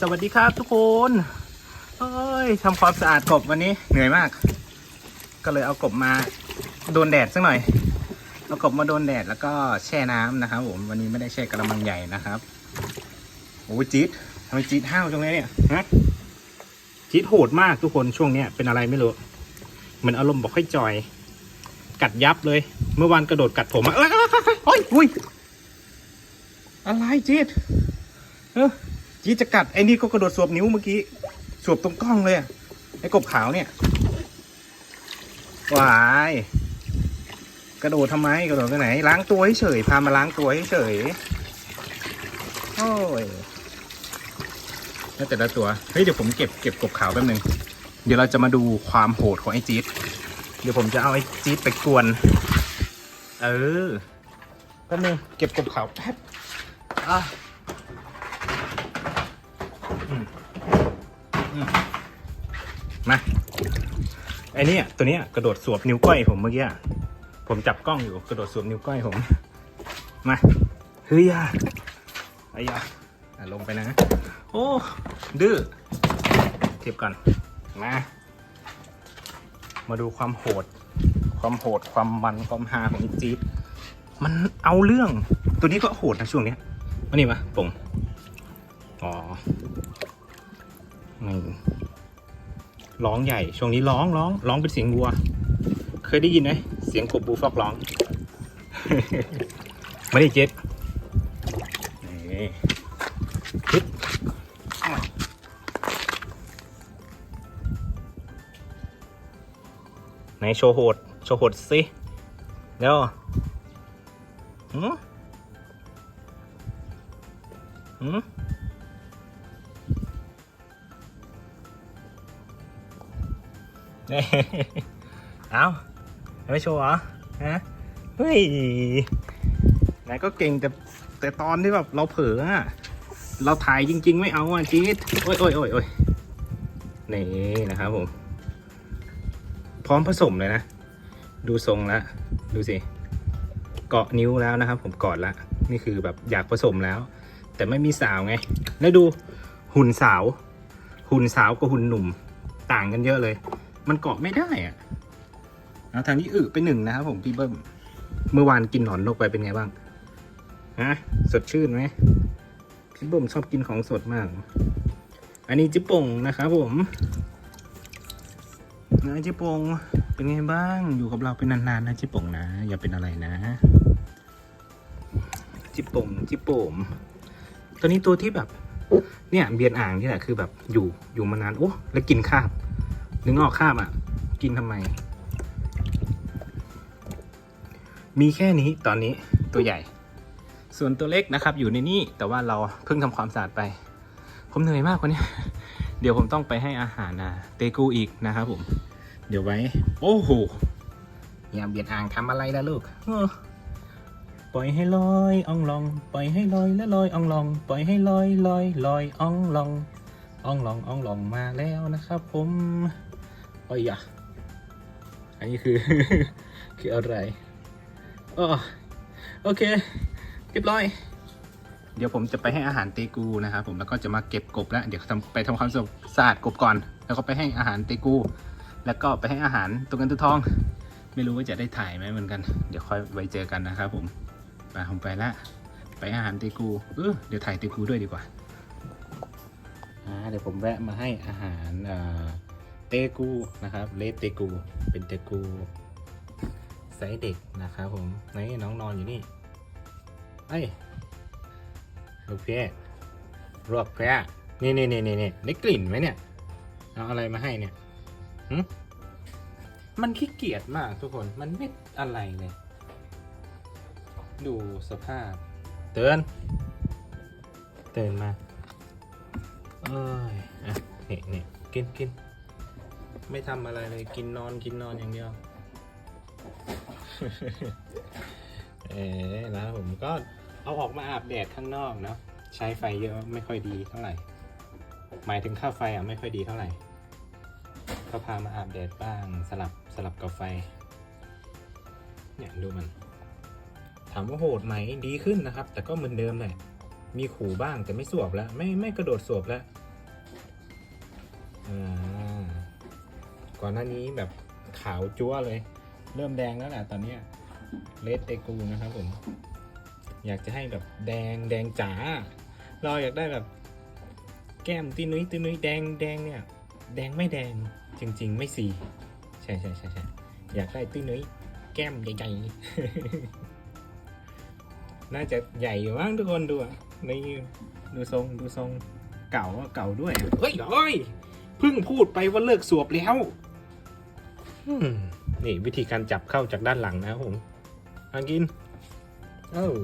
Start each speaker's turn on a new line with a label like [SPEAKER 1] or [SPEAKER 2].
[SPEAKER 1] สวัสดีครับทุกคนเอ้ยทำความสะอาดกบวันนี้เหนื่อยมาก ก็เลยเอากบมาโดนแดดสักหน่อย เอากบมาโดนแดดแล้วก็แช่น้ำนะครับผมวันนี้ไม่ได้แช่กระมังใหญ่นะครับโอ้ยจี๊ดทำไมจี๊ดห้าวจังเลยเนี่ยฮะจี๊ดโหดมากทุกคนช่วงเนี้ยเป็นอะไรไม่รู้เหมือนอารมณ์บอกค่อยจอย กัดยับเลย เมื่อวานกระโดดกัดผมอะเอ้ยเอ้ยเอ้ยอุ้ยอะไรจี๊ดเออ จีดจะกัดไอ้นี่ก็กระโดดสวบนิ้วเมื่อกี้สวบตรงกล้องเลยไอ้กบขาวเนี่ยวายกระโดดทำไมกระโดดไปไหน ล้างตัวให้เฉยพามาล้างตัวให้เฉยโอ้ยแล้วแต่ละตัวเฮ้ยเดี๋ยวผมเก็บเก็บกบขาวแป๊บนึงเดี๋ยวเราจะมาดูความโหดของไอ้จี๊ดเดี๋ยวผมจะเอาไอ้จี๊ดไปกวน เออแป๊บนึงเก็บกบขาวแป๊บอะ มาไอ้เนี่ยตัวเนี้ยกระโดดสวบนิ้วก้อยผมเมื่อกี้ผมจับกล้องอยู่กระโดดสวบนิ้วก้อยผม มาเฮ้ยอะไอ้ยะอะลงไปนะ โอ้ ดื้อเทียบกันมา มาดูความโหด ความโหด ความมันความฮาของอ้จี๊ดมันเอาเรื่อง ตัวนี้ก็โหดนะช่วงเนี้ยมานี่มาป่ง นี่ร้องใหญ่ ช่วงนี้ร้องร้องร้องเป็นเสียงวัว เคยได้ยินไหมเสียงกบบูฟอกร้อง ไม่ได้เจ็ดนี่ปึ๊บไหนโชว์โหด โชว์โหดสิเดี๋ยวหืมหืม เอาไม่โชว์เหรอฮะเฮ้ยนายก็เก่งแต่แต่ตอนที่แบบเราเผลออะเราถ่ายจริง ๆ ไม่เอาอะจี๊ดโอ้ยโอ้ยโอ้ยโอ้ยนี่นะครับผม พร้อมผสมเลยนะ ดูทรงแล้วดูสิ เกาะนิ้วแล้วนะครับผมกอดละนี่คือแบบอยากผสมแล้ว แต่ไม่มีสาวไง แล้วดูหุ่นสาว หุ่นสาวกับหุ่นหนุ่ม ต่างกันเยอะเลย มันเกาะไม่ได้อะเอาทางนี้อึไปหนึ่งนะครับผมพี่เบิ้ม เมื่อวานกินหนอนนกไปเป็นไงบ้าง ฮะ สดชื่นไหมพี่เบิ้มชอบกินของสดมาก อันนี้จิปงนะครับผมนะจิปงเป็นไงบ้าง อยู่กับเราเป็นนานๆนะจิปงนะ อย่าเป็นอะไรนะ จิปงจิปมตัวนี้ตัวที่แบบ เนี่ยเบียนอ่างนี่แหละคือแบบอยู่อยู่มานานโอ้แล้วกินข้าว นึกออกข้ามอะ กินทำไม มีแค่นี้ตอนนี้ตัวใหญ่ ส่วนตัวเล็กนะครับ อยู่ในนี่แต่ว่าเราเพิ่งทำความสะอาดไป ผมเหนื่อยมากกว่านี้ เดี๋ยวผมต้องไปให้อาหารนะเตกูอีกนะครับผม เดี๋ยวไว้ โอ้โหอย่าเบียดอ่างทำอะไรล่ะลูกปล่อยให้ลอยอ่องลอง ปล่อยให้ลอยและลอยอ่องลอง ปล่อยให้ลอยลอยลอยอ่องลองอ่องลองอ่องลองมาแล้วนะครับผม โอ้ยอะอันนี้คือ คืออะไรอ๋อโอเคเรียบร้อย เดี๋ยวผมจะไปให้อาหารเตกูนะครับผมแล้วก็จะมาเก็บกบแล้วเดี๋ยวทำไปทำความสะอาดกบก่อน แล้วก็ไปให้อาหารเตกู แล้วก็ไปให้อาหารตัวเงินตัวทอง ไม่รู้ว่าจะได้ถ่ายไหมเหมือนกัน เดี๋ยวค่อยไว้เจอกันนะครับผมไปผมไปละไปอาหารเตกูเออเดี๋ยวถ่ายเตกูด้วยดีกว่าอ่าเดี๋ยวผมแวะมาให้อาหารเอ่อ เตกูนะครับเลเตกู เป็นเตกูไซส์เด็กนะครับผมนี่น้องนอนอยู่นี่เอ้ลูกแพะรวกแพะนี่นี่นี่นี่นี่ได้กลิ่นไหมเนี่ยเอาอะไรมาให้เนี่ยหึมันขี้เกียจมากทุกคนมันไม่อะไรเลยดูสภาพ เตือนเตือนมาเอ้ยอะนี่นี่กินกิน ไม่ทำอะไรเลยกินนอนกินนอนอย่างเดียว เอ๋นะผมก็เอาออกมาอาบแดดข้างนอกเนาะใช้ไฟเยอะไม่ค่อยดีเท่าไหร่ หมายถึงค่าไฟอะไม่ค่อยดีเท่าไหร่ ก็พามาอาบแดดบ้างสลับสลับกับไฟ เนี่ยดูมัน ถามว่าโหดไหมดีขึ้นนะครับ แต่ก็เหมือนเดิมแหละมีขู่บ้างแต่ไม่สวบแล้ว ไม่ไม่กระโดดสวบแล้วอ่า ก่อนหน้านี้แบบขาวจั๊วเลย เริ่มแดงแล้วแหละตอนเนี้เลดเตกูนะครับผม อยากจะให้แบบแดงแดงจ๋าเราอยากได้แบบ แก้มตีนุ้ยตีนุ้ยแดงแดงเนี่ย แดงไม่แดงจริง ๆ ไม่สีใช่ใช่ใช่ใช่อยากได้ตีนุ้ยแก้มใหญ่ๆน่าจะใหญ่อยู่มั้งทุกคนดูนี่ดูทรงดูทรงเก่าเก่าด้วยเฮ้ยเฮ้ยเพิ่งพูดไปว่าเลิกสวบแล้ว นี่วิธีการจับเข้าจากด้านหลังนะครับผมอากิน เออ